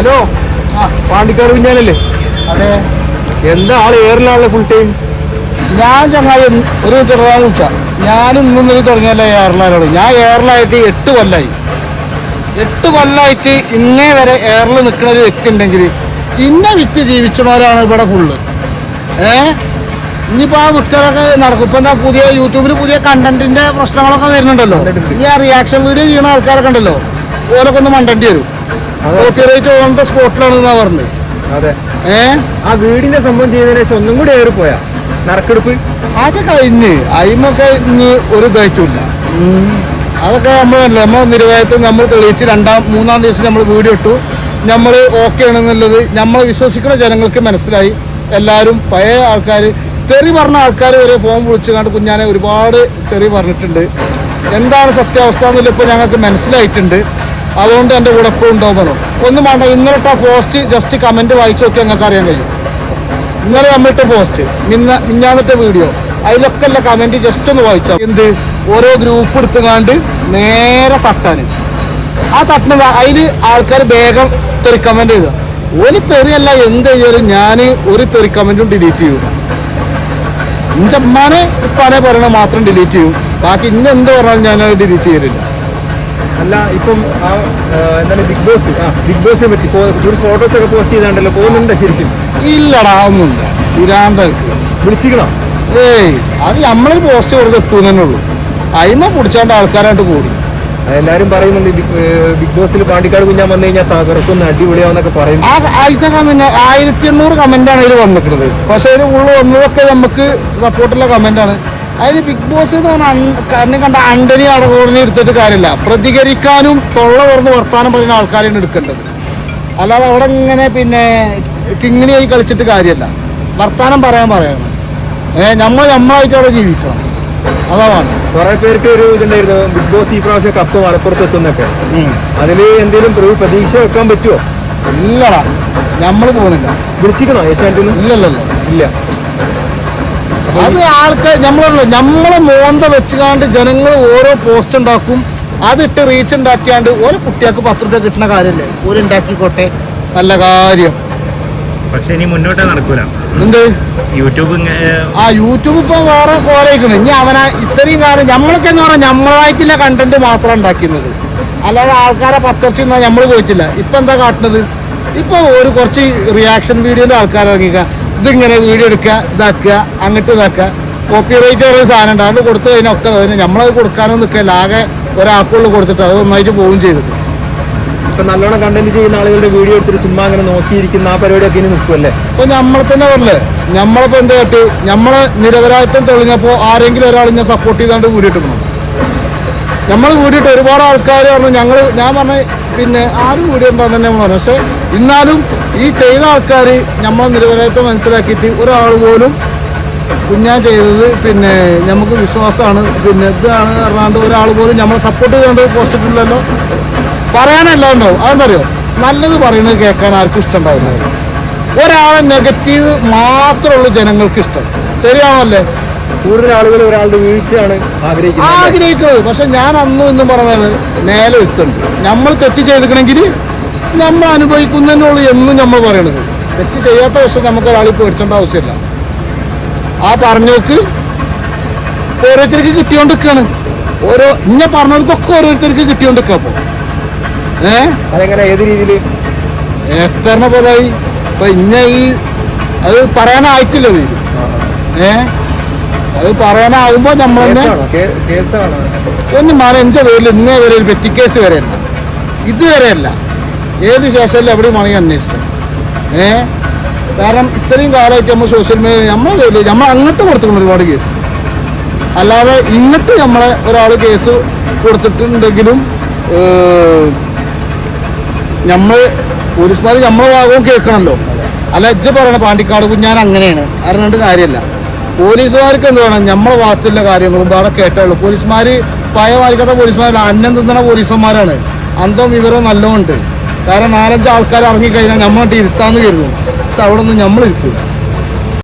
Hello? Pandikkad കുഞ്ഞാനല്ലേ അതെ. എന്താ ആൾ ഏറിലാണല്ലോ full time ഞാൻ ചങ്ങായി ഒരു ഇടാൻ വിളിച്ച. ഞാൻ ഇന്നും തുടങ്ങിയല്ലേ എയർലൈനോട് ഞാൻ എയർലൈനായിട്ട് എട്ട് കൊല്ലായി. എട്ട് കൊല്ലായിട്ട് ഇന്നേ വരെ എയറിൽ നിൽക്കുന്ന ഒരു വ്യക്തി ഉണ്ടെങ്കിൽ ഇന്ന വിറ്റ് ജീവിച്ചവരാണ് ഇവിടെ ഫുള്ള് ഏ? ഇനിയിപ്പോ ആ വിൽക്കലൊക്കെ നടക്കും. ഇപ്പൊ എന്താ പുതിയ യൂട്യൂബിൽ പുതിയ കണ്ടന്റിന്റെ പ്രശ്നങ്ങളൊക്കെ വരുന്നുണ്ടല്ലോ. ഈ ആ റിയാക്ഷൻ വീഡിയോ ചെയ്യുന്ന ആൾക്കാരൊക്കെ ഉണ്ടല്ലോ. ഓരൊക്കെ ഒന്ന് മണ്ടേണ്ടി വരും. കോപ്പി റേറ്റ് ഓൺ ദ സ്പോട്ടിലാണെന്നാ പറഞ്ഞത് അതെ. ഏഹ് ആ വീടിന്റെ സംഭവം ചെയ്തതിനു ശേഷം ഒന്നും കൂടി ഏറി പോയാ? നറുക്കെടുപ്പ്? അത് കഴിഞ്ഞ് അയിമൊക്കെ ഇനി ഒരു ഇതായിട്ടില്ല. അതൊക്കെ നമ്മളല്ലേ നമ്മൾ നിരവായത്വം നമ്മൾ തെളിയിച്ച് രണ്ടാം മൂന്നാം ദിവസം നമ്മൾ വീഡിയോ ഇട്ടു. നമ്മൾ ഓക്കെ ആണെന്നുള്ളത് നമ്മൾ വിശ്വസിക്കുന്ന ജനങ്ങൾക്ക് മനസ്സിലായി. എല്ലാവരും പഴയ ആൾക്കാർ തെറി പറഞ്ഞ ആൾക്കാർ വരെ ഫോൺ വിളിച്ചു കണ്ട് കുഞ്ഞാനെ ഒരുപാട് തെറി പറഞ്ഞിട്ടുണ്ട്. എന്താണ് സത്യാവസ്ഥ എന്നുള്ളത് ഇപ്പോൾ ഞങ്ങൾക്ക് മനസ്സിലായിട്ടുണ്ട്. അതുകൊണ്ട് എന്റെ കൂടെ എപ്പോഴും ഉണ്ടാവുമല്ലോ ഒന്നും വേണ്ട ഇന്നലത്തെ പോസ്റ്റ് ജസ്റ്റ് കമന്റ് വായിച്ചു നോക്കി ഞങ്ങൾക്ക് അറിയാൻ കഴിയും. ഇന്നലെ നമ്മളിട്ട പോസ്റ്റ് മിന്ന മിന്നാന്നിട്ട വീഡിയോ അതിലൊക്കെ അല്ല കമന്റ് ജസ്റ്റ് ഒന്ന് വായിച്ചാൽ എന്ത്? ഓരോ ഗ്രൂപ്പ് എടുത്തുകാണ്ട് നേരെ തട്ടാൻ ആ തട്ടുന്നത് അതിൽ ആൾക്കാർ വേഗം തെറി കമന്റ് ചെയ്ത. ഒരു തെറിയല്ല എന്ത് ചെയ്താലും ഞാൻ ഒരു തെറി കമന്റും ഡിലീറ്റ് ചെയ്യൂല ഇഞ്ചമ്മാനെ ഇപ്പാനെ പറയണ മാത്രം ഡിലീറ്റ് ചെയ്യും. ബാക്കി ഇന്ന എന്ത് പറഞ്ഞാലും ഞാൻ ഡിലീറ്റ് ചെയ്യലില്ല. അല്ല ഇപ്പം ആ എന്താണ് ബിഗ് ബോസ്? ആ ബിഗ് ബോസിനെ പറ്റി ഫോട്ടോസ് ഒക്കെ പോസ്റ്റ് ചെയ്താണ്ടല്ലോ പോകുന്നുണ്ട് ശരിക്കും? ഇല്ലടാ ഒന്നുമില്ല വിളിച്ചിക്കണോ? ഏയ് അത് നമ്മൾ പോസ്റ്റ് വെറുതെ ഇട്ടു തന്നെ ഉള്ളൂ. അയിമ പിടിച്ചാണ്ട് ആൾക്കാരായിട്ട് കൂടി. എല്ലാരും പറയുന്നുണ്ട് ബിഗ് ബോസിൽ പാണ്ടിക്കാട് കുഞ്ഞാൻ വന്നു കഴിഞ്ഞാൽ തകർക്കുന്ന അടിപൊളിയാവുന്നൊക്കെ പറയും. ആദ്യത്തെ കമന്റ് ആയിരത്തി എണ്ണൂറ് കമന്റാണ് അതിൽ വന്നിട്ടുള്ളത്. പക്ഷെ അതിന് ഉള്ളു വന്നതൊക്കെ നമുക്ക് സപ്പോർട്ടുള്ള കമന്റാണ് അതിന് ബിഗ് ബോസ് എന്ന് പറഞ്ഞാൽ കണ്ണു കണ്ട അണ്ടനി അടകോടനെ എടുത്തിട്ട് കാര്യമില്ല. പ്രതികരിക്കാനും തൊള്ള തുറന്ന് വർത്താനം പറയുന്ന ആൾക്കാരെയാണ് എടുക്കേണ്ടത്. അല്ലാതെ അവിടെ ഇങ്ങനെ പിന്നെ കിങ്ങിണിയായി കളിച്ചിട്ട് കാര്യമല്ല. വർത്താനം പറയാൻ പറയണം. ഏഹ് നമ്മൾ നമ്മളായിട്ട് അവിടെ ജീവിക്കണം. അതാണ് കുറെ പേർക്ക് ഒരു ഇതുണ്ടായിരുന്നു. ബിഗ് ബോസ് ഈ പ്രാവശ്യം കപ്പ് മലപ്പുറത്ത് എത്തുന്നൊക്കെ. അതിൽ എന്തെങ്കിലും ഒരു പ്രതീക്ഷ വെക്കാൻ പറ്റുമോ ഇല്ലടാ. നമ്മൾ പോകുന്നില്ല. വിളിച്ചിരിക്കണോ ഏഷ്യാനെറ്റിന്ന് ഇല്ലല്ലോ ഇല്ല. അത് ആൾക്കാർ നമ്മളല്ല നമ്മളെ മോന്ത വെച്ചുകാണ്ട് ജനങ്ങൾ ഓരോ പോസ്റ്റ് ഉണ്ടാക്കും. അതിട്ട് റീച്ച് ഉണ്ടാക്കിയാണ്ട് ഓരോ കുട്ടികൾക്ക് പത്ത് രൂപ കിട്ടുന്ന കാര്യമല്ലേ ഒരു ഉണ്ടാക്കിക്കോട്ടെ. നല്ല കാര്യം. പക്ഷെ ഇനി മുന്നോട്ട് നടക്കൂല. എന്ത്? യൂട്യൂബ് ആ യൂട്യൂബ് ഇപ്പൊ വേറെ കോരയിക്കണ് ഇനി അവനാ ഇത്രയും കാലം നമ്മൾക്ക് എന്ന് പറഞ്ഞാൽ നമ്മളായിട്ടുള്ള കണ്ടന്റ് മാത്രം ഉണ്ടാക്കുന്നത്. അല്ലാതെ ആൾക്കാരെ പച്ചർച്ച നമ്മൾ പോയിട്ടില്ല. ഇപ്പൊ എന്താ കാട്ടുന്നത് ഇപ്പൊ ഒരു കുറച്ച് റിയാക്ഷൻ വീഡിയോന്റെ ആൾക്കാർ ഇറങ്ങിക്ക. ഇതിങ്ങനെ വീഡിയോ എടുക്കുക ഇതാക്കുക അങ്ങോട്ട് ഇതാക്കുക. കോപ്പി റൈറ്റ് ഒരു സാധനം ഉണ്ട്. അതുകൊണ്ട് കൊടുത്തു കഴിഞ്ഞാൽ ഒക്കെ കഴിഞ്ഞാൽ നമ്മളത് കൊടുക്കാനോ നിൽക്കില്ല. ആകെ ഒരാൾക്കുള്ളിൽ കൊടുത്തിട്ട്. അത് നന്നായിട്ട് പോവുകയും ചെയ്തു. ഇപ്പൊ നല്ലോണം കണ്ടന്റ് ചെയ്യുന്ന ആളുകളുടെ വീഡിയോ എടുത്തിട്ട് ചുമ്മാ അങ്ങനെ നോക്കിയിരിക്കുന്ന ആ പരിപാടിയൊക്കെ ഇനി നിൽക്കുമല്ലേ ഇപ്പൊ നമ്മൾ തന്നെ പറഞ്ഞേ നമ്മളിപ്പോ എന്ത് കേട്ട്? നമ്മളെ നിരപരാധിത്വം തെളിഞ്ഞപ്പോ ആരെങ്കിലും ഒരാൾ ഞാൻ സപ്പോർട്ട് ചെയ്താണ്ട് വീടിയിട്ടിരുന്നു നമ്മൾ വീടിയിട്ട് ഒരുപാട് ആൾക്കാർ പറഞ്ഞു ഞങ്ങൾ ഞാൻ പറഞ്ഞ പിന്നെ ആരും വീഡിയോ ഉണ്ടാകുന്ന തന്നെ പറഞ്ഞു. പക്ഷെ ഇന്നാലും ഈ ചെയ്ത ആൾക്കാർ നമ്മളെ നിരപരാധിത്വം മനസ്സിലാക്കിയിട്ട് ഒരാൾ പോലും കുഞ്ഞാൻ ചെയ്തത് പിന്നെ നമുക്ക് വിശ്വാസമാണ്. പിന്നെ ഇതാണ് പറഞ്ഞാണ്ട് ഒരാൾ പോലും നമ്മളെ സപ്പോർട്ട് ചെയ്തുകൊണ്ട് പോസ്റ്റിട്ടില്ലല്ലോ പറയാനല്ല ഉണ്ടാവും അതെന്തറിയോ നല്ലത് പറയുന്നത് കേൾക്കാൻ ആർക്കും ഇഷ്ടമുണ്ടാവില്ല. ഒരാളെ നെഗറ്റീവ് മാത്രമുള്ളൂ ജനങ്ങൾക്ക് ഇഷ്ടം. ശരിയാണോ അല്ലേ? കൂടുതൽ ആളുകൾ ഒരാളുടെ വീഴ്ചയാണ് ആഗ്രഹിക്കുന്നത്. ആഗ്രഹിക്കുന്നത്. പക്ഷെ ഞാൻ അന്നും ഇന്നും പറഞ്ഞത് നേരെ എത്തുന്നുണ്ട് നമ്മൾ തെറ്റ് ചെയ്തിക്കണമെങ്കിൽ നമ്മൾ അനുഭവിക്കുന്നതിനുള്ളൂ എന്നും നമ്മൾ പറയണത്. തെറ്റ് ചെയ്യാത്ത പക്ഷെ നമുക്ക് ഒരാളെ പേടിച്ചേണ്ട ആവശ്യമില്ല. ആ പറഞ്ഞോക്ക് ഓരോരുത്തർക്ക് കിട്ടിയോണ്ടിരിക്കാണ് ഓരോ ഇന്നെ പറഞ്ഞവർക്കൊക്കെ ഓരോരുത്തർക്ക് കിട്ടിയോണ്ടിരിക്കുക അപ്പൊ ഏഹ് അതെങ്ങനെ? ഏത് രീതിയിൽ എത്ര പോലായി ഇപ്പൊ ഇന്ന ഈ അത് പറയാനായിട്ടില്ല ഏഹ് ഏ? അത് പറയാനാവുമ്പോ നമ്മൾ തന്നെ ഒന്ന് മലഞ്ച പേരിൽ ഇന്നേ വരെ ഒരു പെറ്റിക്കേസ് വരെയല്ല. ഇതുവരെയല്ല. ഏത് സ്റ്റേഷനിൽ എവിടെയും മണി അന്വേഷിച്ചു. ഏ? കാരണം ഇത്രയും കാലമായിട്ട് നമ്മൾ സോഷ്യൽ മീഡിയ നമ്മളെ പേരിൽ നമ്മൾ അങ്ങോട്ട് കൊടുത്തിട്ടുണ്ട് ഒരുപാട് കേസ്. അല്ലാതെ ഇങ്ങോട്ട് നമ്മളെ ഒരാൾ കേസ് കൊടുത്തിട്ടുണ്ടെങ്കിലും നമ്മൾ പോലീസ്മാർ നമ്മളെ ഭാഗവും കേൾക്കണമല്ലോ അല്ല അജ്ജ പറയണ പാണ്ടിക്കാട് കുഞ്ഞാൻ അങ്ങനെയാണ്. അറിഞ്ഞിട്ട് കാര്യമല്ല. പോലീസുകാർക്ക് എന്ത് വേണം? നമ്മളെ ഭാഗത്തുള്ള കാര്യങ്ങളും അവിടെ കേട്ടുള്ളൂ പോലീസുമാർ പഴയ മാറിക്കാത്ത പോലീസുമാരല്ല അന്നം തിന്നണ പോലീസന്മാരാണ്. അന്തവും വിവരവും നല്ലോണ്ട് കാരണം നാലഞ്ച് ആൾക്കാർ ഇറങ്ങിക്കഴിഞ്ഞാൽ നമ്മളിട്ട് ഇരുത്താന്ന് കരുതും. പക്ഷെ അവിടെ ഒന്നും നമ്മൾ ഇരിക്കില്ല